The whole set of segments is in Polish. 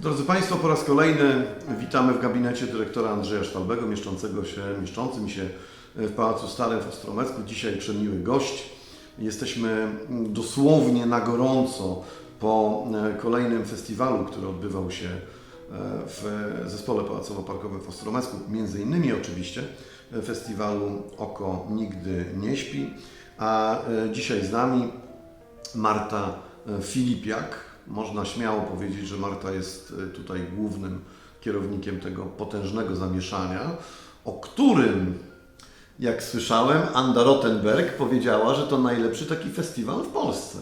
Drodzy Państwo, po raz kolejny witamy w gabinecie dyrektora Andrzeja Szwalbego, mieszczącego się, mieszczącym się w Pałacu Starym w Ostromecku. Dzisiaj przemiły gość. Jesteśmy dosłownie na gorąco po e, kolejnym festiwalu, który odbywał się e, w Zespole Pałacowo-Parkowym w Ostromecku. Między innymi oczywiście festiwalu Oko Nigdy Nie Śpi. A e, dzisiaj z nami Marta Filipiak. Można śmiało powiedzieć, że Marta jest e, tutaj głównym kierownikiem tego potężnego zamieszania, o którym, jak słyszałem, Anda Rottenberg powiedziała, że to najlepszy taki festiwal w Polsce.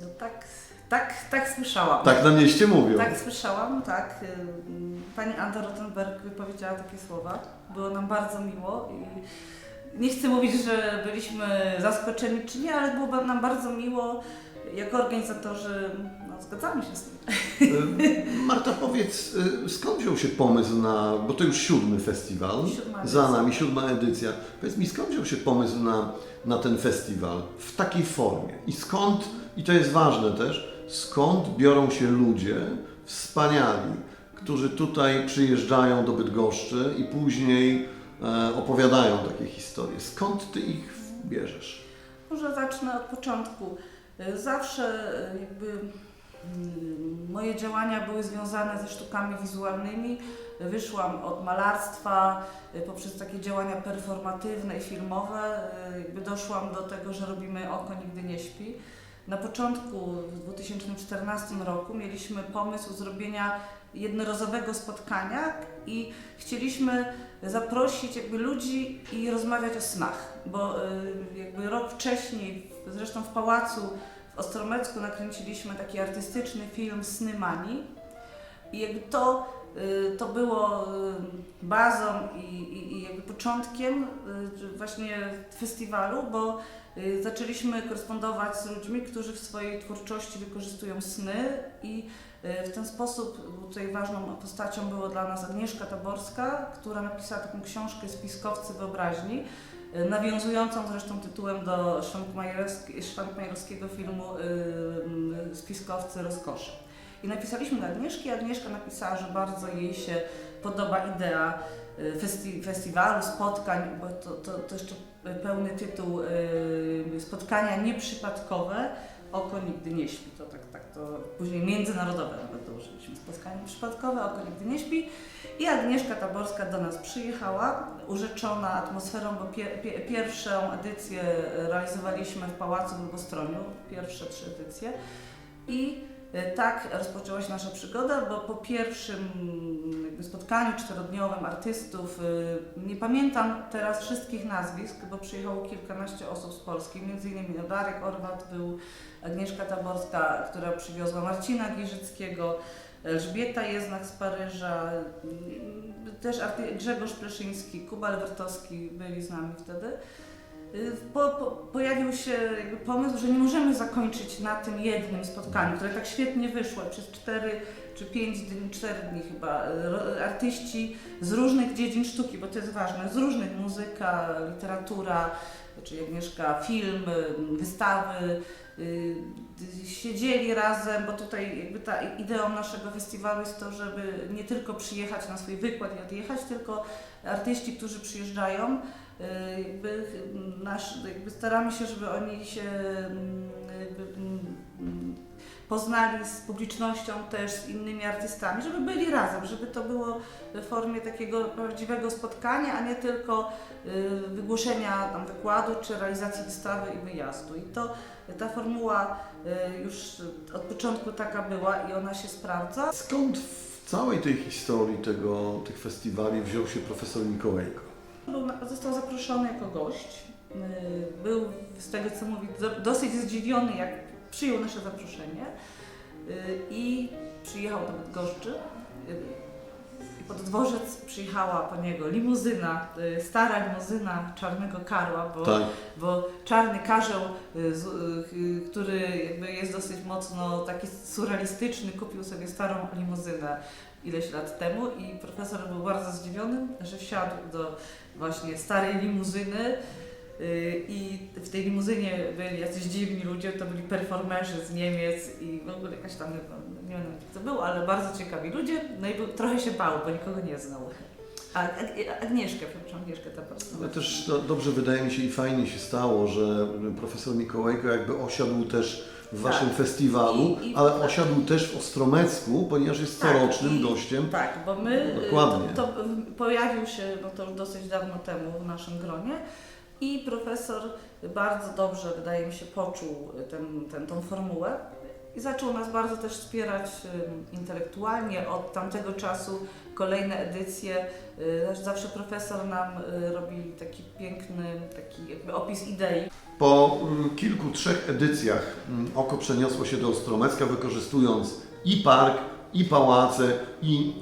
No tak, tak, tak słyszałam. Tak na mieście mówią. Tak słyszałam, tak. Ym, Pani Anda Rottenberg wypowiedziała takie słowa. Było nam bardzo miło i nie chcę mówić, że byliśmy zaskoczeni czy nie, ale było nam bardzo miło jako organizatorzy, zgadzamy się z tym. E, Marta, powiedz, e, skąd wziął się pomysł na, bo to już siódmy festiwal, za nami siódma edycja. Powiedz mi, skąd wziął się pomysł na, na ten festiwal w takiej formie? I skąd, i to jest ważne też, skąd biorą się ludzie wspaniali, którzy tutaj przyjeżdżają do Bydgoszczy i później e, opowiadają takie historie. Skąd Ty ich bierzesz? Może zacznę od początku. Y, Zawsze jakby moje działania były związane ze sztukami wizualnymi. Wyszłam od malarstwa y, poprzez takie działania performatywne i filmowe. y, Jakby doszłam do tego, że robimy Oko Nigdy Nie Śpi. Na początku, w 2014 roku, mieliśmy pomysł zrobienia jednorazowego spotkania i chcieliśmy zaprosić jakby ludzi i rozmawiać o snach, bo y, jakby rok wcześniej, zresztą w pałacu Ostromecku nakręciliśmy taki artystyczny film Sny Mani. I jakby to, y, to było y, bazą i, i, i jakby początkiem y, właśnie festiwalu, bo zaczęliśmy korespondować z ludźmi, którzy w swojej twórczości wykorzystują sny. I w ten sposób tutaj ważną postacią było dla nas Agnieszka Taborska, która napisała taką książkę Spiskowcy Wyobraźni, nawiązującą zresztą tytułem do szwankmajerowskiego filmu y, Spiskowcy Rozkoszy. I napisaliśmy do Agnieszki, Agnieszka napisała, że bardzo jej się podoba idea y, festi festiwalu, spotkań, bo to, to, to jeszcze pełny tytuł y, spotkania nieprzypadkowe, oko nigdy nie śpi, to tak, tak to później międzynarodowe nawet dołożyliśmy, spotkanie przypadkowe, oko nigdy nie śpi. I Agnieszka Taborska do nas przyjechała, urzeczona atmosferą, bo pie, pie, pierwszą edycję realizowaliśmy w Pałacu w Lubostroniu, pierwsze trzy edycje. I e, tak rozpoczęła się nasza przygoda, bo po pierwszym jakby spotkaniu czterodniowym artystów, y, nie pamiętam teraz wszystkich nazwisk, bo przyjechało kilkanaście osób z Polski, między innymi Darek Orwat był, Agnieszka Taborska, która przywiozła Marcina Giżyckiego, Elżbieta Jeznach z Paryża, y, też arty- Grzegorz Pleszyński, Kuba Albertowski byli z nami wtedy. Y, Po, po, pojawił się jakby pomysł, że nie możemy zakończyć na tym jednym spotkaniu, które tak świetnie wyszło przez 4 czy 5 dni, 4 dni chyba. Artyści z różnych dziedzin sztuki, bo to jest ważne, z różnych muzyka, literatura, czy Agnieszka, film, y, wystawy, y, siedzieli razem, bo tutaj jakby ta ideą naszego festiwalu jest to, żeby nie tylko przyjechać na swój wykład i odjechać, tylko artyści, którzy przyjeżdżają, jakby nasz, jakby staramy się, żeby oni się mm, poznali z publicznością też, z innymi artystami, żeby byli razem, żeby to było w formie takiego prawdziwego spotkania, a nie tylko y, wygłoszenia tam wykładu czy realizacji wystawy i wyjazdu. I to ta formuła y, już od początku taka była i ona się sprawdza. Skąd w całej tej historii tego, tych festiwali wziął się profesor Mikołajko? Został zaproszony jako gość. Yy, Był, z tego co mówi, do- dosyć zdziwiony, jak przyjął nasze zaproszenie yy, i przyjechał do Bydgoszczy. Pod dworzec przyjechała po niego limuzyna, yy, stara limuzyna czarnego karła, bo Tak. bo czarny karzeł, y, z- y, który jakby jest dosyć mocno taki surrealistyczny, kupił sobie starą limuzynę ileś lat temu i profesor był bardzo zdziwiony, że wsiadł do właśnie starej limuzyny y, i w tej limuzynie byli jacyś dziwni ludzie, to byli performerzy z Niemiec i w ogóle jakaś tam nie wiem kto był, ale bardzo ciekawi ludzie, no i był, trochę się bał, bo nikogo nie znał. A, Ag- Agnieszkę, przepraszam, Agnieszkę ta person. Ale też do, dobrze wydaje mi się i fajnie się stało, że profesor Mikołajko jakby osiadł też w Tak. waszym festiwalu, I- i- ale tak. osiadł też w Ostromecku, ponieważ jest Tak, corocznym i- gościem. Tak, bo my, Dokładnie. To, to pojawił się, no to już dosyć dawno temu w naszym gronie i profesor bardzo dobrze, wydaje mi się, poczuł ten, ten, tą formułę i zaczął nas bardzo też wspierać y, intelektualnie. Od tamtego czasu kolejne edycje, y, zawsze profesor nam y, robi taki piękny taki jakby opis idei. Po mm, kilku, trzech edycjach mm, oko przeniosło się do Ostromecka, wykorzystując i park, i pałace, i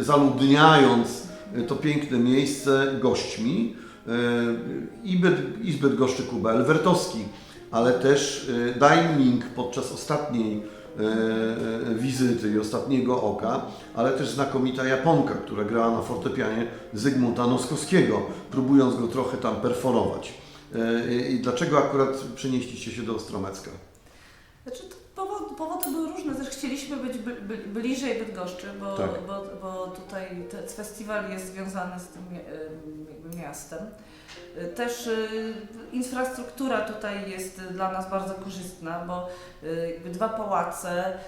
e, zaludniając to piękne miejsce gośćmi. I, Bydgoszczy Kuba Elwertowski, ale też e, dining podczas ostatniej e, e, wizyty i ostatniego oka, ale też znakomita Japonka, która grała na fortepianie Zygmunta Noskowskiego, próbując go trochę tam perforować. I dlaczego akurat przenieśliście się do Ostromecka? Znaczy, to powody były różne. Też chcieliśmy być bli, bli, bliżej Bydgoszczy, bo, Tak. bo, bo tutaj te, festiwal jest związany z tym jakby miastem. Y, Też y, infrastruktura tutaj jest dla nas bardzo korzystna, bo y, dwa pałace,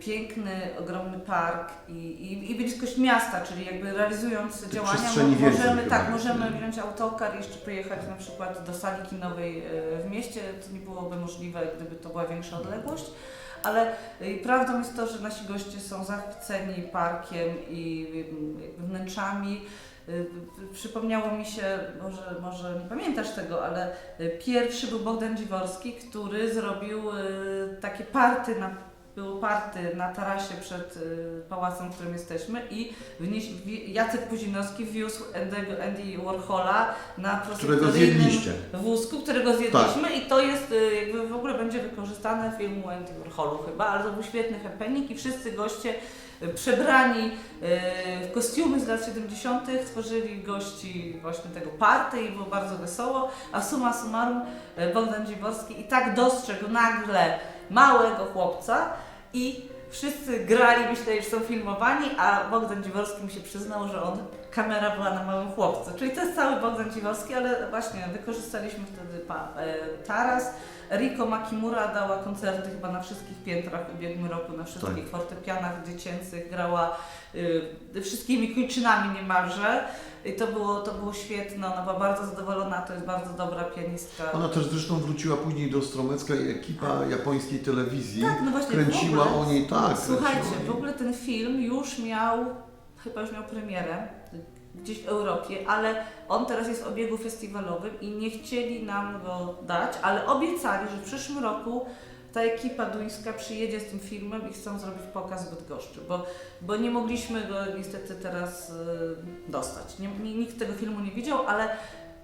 piękny, ogromny park i, i, i bliskość miasta, czyli jakby realizując działania więcej możemy, tak, możemy wziąć autokar i jeszcze pojechać na przykład do sali kinowej y, w mieście. To nie byłoby możliwe, gdyby to była większa odległość. Ale y, prawdą jest to, że nasi goście są zachwyceni parkiem i y, wnętrzami. Y, y, Przypomniało mi się, może, może nie pamiętasz tego, ale y, pierwszy był Bogdan Dziworski, który zrobił y, takie party na było party na tarasie przed y, pałacem, w którym jesteśmy i wnieś, Jacek Puzinowski wiózł Andy'ego, Andy Warhola na prosektoryjnym wózku, którego zjedliśmy i to jest y, jakby w ogóle będzie wykorzystane w filmu Andy Warholu chyba, ale to był świetny happening i wszyscy goście y, przebrani w kostiumy z lat 70. tworzyli gości właśnie tego party i było bardzo wesoło, a summa summarum Bogdan Dziworski i tak dostrzegł nagle małego chłopca i wszyscy grali, myśleli, że są filmowani, a Bogdan Dziworski mi się przyznał, że on, kamera była na małym chłopcu. Czyli to jest cały Bogdan Dziworski, ale właśnie wykorzystaliśmy wtedy pa, e, taras. Riko Makimura dała koncerty chyba na wszystkich piętrach w ubiegłym roku, na wszystkich Tak. fortepianach dziecięcych, grała y, wszystkimi kończynami niemalże. I to było, to było świetne, ona była bardzo zadowolona, to jest bardzo dobra pianistka. Ona też zresztą wróciła później do Ostromecka i ekipa japońskiej telewizji Tak, no właśnie, kręciła ogóle- o niej tak. Słuchajcie, w ogóle ten film już miał, chyba już miał premierę gdzieś w Europie, ale on teraz jest w obiegu festiwalowym i nie chcieli nam go dać, ale obiecali, że w przyszłym roku ta ekipa duńska przyjedzie z tym filmem i chcą zrobić pokaz w Bydgoszczy, bo, bo nie mogliśmy go niestety teraz y, dostać. Nie, nikt tego filmu nie widział, ale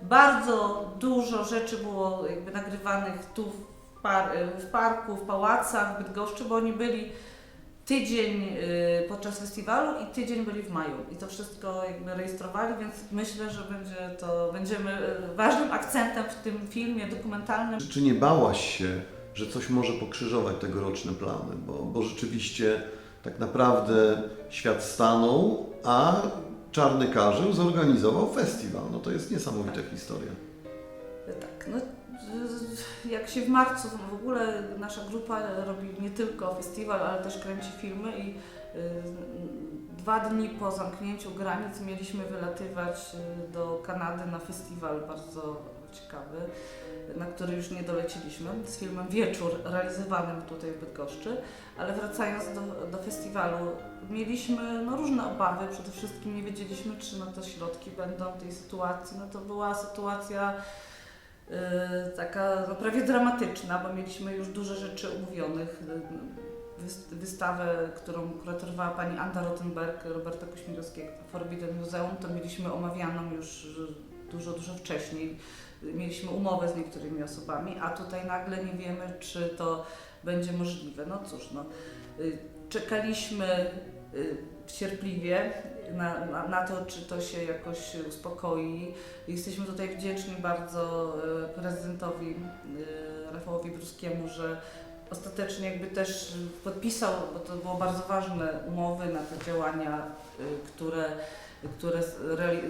bardzo dużo rzeczy było jakby nagrywanych tu w, par, w parku, w pałacach, w Bydgoszczy, bo oni byli tydzień y, podczas festiwalu i tydzień byli w maju i to wszystko jakby rejestrowali, więc myślę, że będzie to, będziemy y, ważnym akcentem w tym filmie dokumentalnym. Czy nie bałaś się, że coś może pokrzyżować tegoroczne plany? Bo, bo rzeczywiście tak naprawdę świat stanął, a Czarny Karzeł zorganizował festiwal. No to jest niesamowita historia. Tak, no jak się w marcu w ogóle nasza grupa robi nie tylko festiwal, ale też kręci filmy i y, dwa dni po zamknięciu granic mieliśmy wylatywać y, do Kanady na festiwal bardzo ciekawy, na który już nie doleciliśmy, z filmem Wieczór realizowanym tutaj w Bydgoszczy, ale wracając do, do festiwalu, mieliśmy no, różne obawy, przede wszystkim nie wiedzieliśmy, czy no, te środki będą tej sytuacji, no to była sytuacja taka no, prawie dramatyczna, bo mieliśmy już dużo rzeczy umówionych. Y, wys- Wystawę, którą kuratorowała pani Anda Rottenberg, Roberta Kośmirowskiego, Forbidden Museum, to mieliśmy omawianą już y, dużo, dużo wcześniej. Y, Mieliśmy umowę z niektórymi osobami, a tutaj nagle nie wiemy, czy to będzie możliwe. No cóż, no, y, czekaliśmy y, cierpliwie na, na, na to, czy to się jakoś uspokoi. Jesteśmy tutaj wdzięczni bardzo e, prezydentowi e, Rafałowi Bruskiemu, że ostatecznie jakby też podpisał, bo to było bardzo ważne, umowy na te działania, y, które, które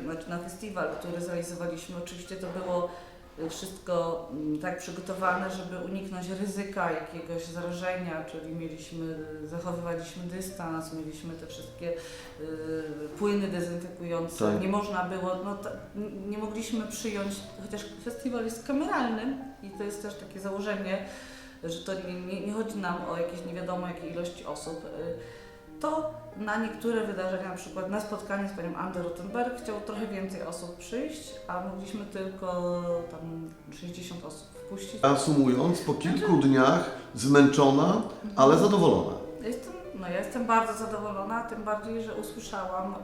znaczy na festiwal, który zrealizowaliśmy. Oczywiście to było y, wszystko mm, tak przygotowane, żeby uniknąć ryzyka jakiegoś zarażenia, czyli mieliśmy, zachowywaliśmy dystans, mieliśmy te wszystkie y, płyny dezynfekujące. Tak. Nie można było, no, nie mogliśmy przyjąć, chociaż festiwal jest kameralny i to jest też takie założenie, że to nie, nie, nie chodzi nam o jakieś nie wiadomo jakiej ilości osób. y, To na niektóre wydarzenia, na przykład na spotkanie z panią Andę Rottenberg chciał trochę więcej osób przyjść, a mogliśmy tylko tam 60 osób wpuścić. Reasumując, po kilku dniach zmęczona, ale zadowolona. Jestem, no ja jestem bardzo zadowolona, tym bardziej, że usłyszałam,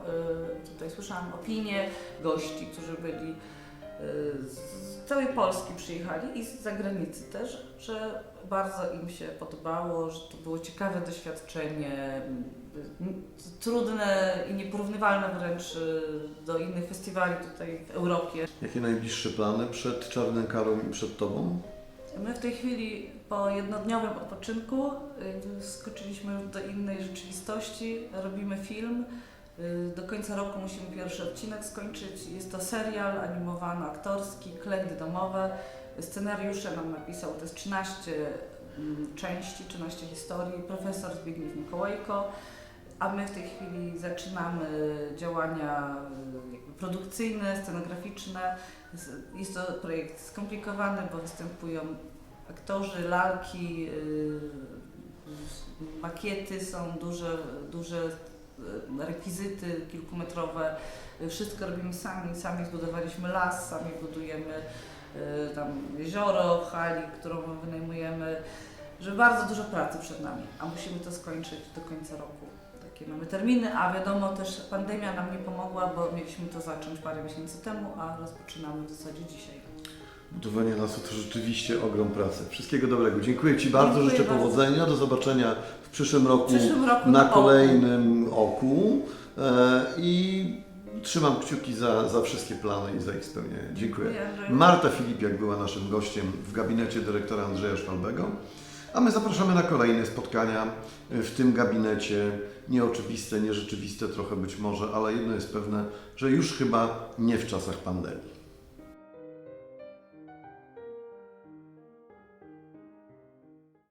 y, tutaj słyszałam opinie gości, którzy byli z całej Polski przyjechali i z zagranicy też, że bardzo im się podobało, że to było ciekawe doświadczenie, trudne i nieporównywalne wręcz y, do innych festiwali tutaj w Europie. Jakie najbliższe plany przed Czarnym Karą i przed Tobą? My w tej chwili po jednodniowym odpoczynku y, skoczyliśmy już do innej rzeczywistości, robimy film. Y, Do końca roku musimy pierwszy odcinek skończyć. Jest to serial animowany, aktorski, klejdy domowe. Scenariusze nam napisał, to jest 13 mm, części, 13 historii, profesor Zbigniew Mikołajko. A my w tej chwili zaczynamy działania y, produkcyjne, scenograficzne. Jest to projekt skomplikowany, bo występują aktorzy, lalki, yy, makiety są duże, duże rekwizyty kilkumetrowe. Yy, Wszystko robimy sami, sami zbudowaliśmy las, sami budujemy yy, tam jezioro hali, którą wynajmujemy. Że bardzo dużo pracy przed nami, a musimy to skończyć do końca roku. Takie mamy terminy, a wiadomo też pandemia nam nie pomogła, bo mieliśmy to zacząć parę miesięcy temu, a rozpoczynamy w zasadzie dzisiaj. Budowanie lasu to rzeczywiście ogrom pracy. Wszystkiego dobrego. Dziękuję Ci bardzo, Dziękuję życzę bardzo. powodzenia. Do zobaczenia w przyszłym roku, przyszłym roku na oku. kolejnym oku. E, I trzymam kciuki za, za wszystkie plany i za ich spełnienie. Dziękuję. Andrzeju. Marta Filipiak była naszym gościem w gabinecie dyrektora Andrzeja Szwalbego, a my zapraszamy na kolejne spotkania w tym gabinecie. Nieoczywiste, nierzeczywiste trochę być może, ale jedno jest pewne, że już chyba nie w czasach pandemii.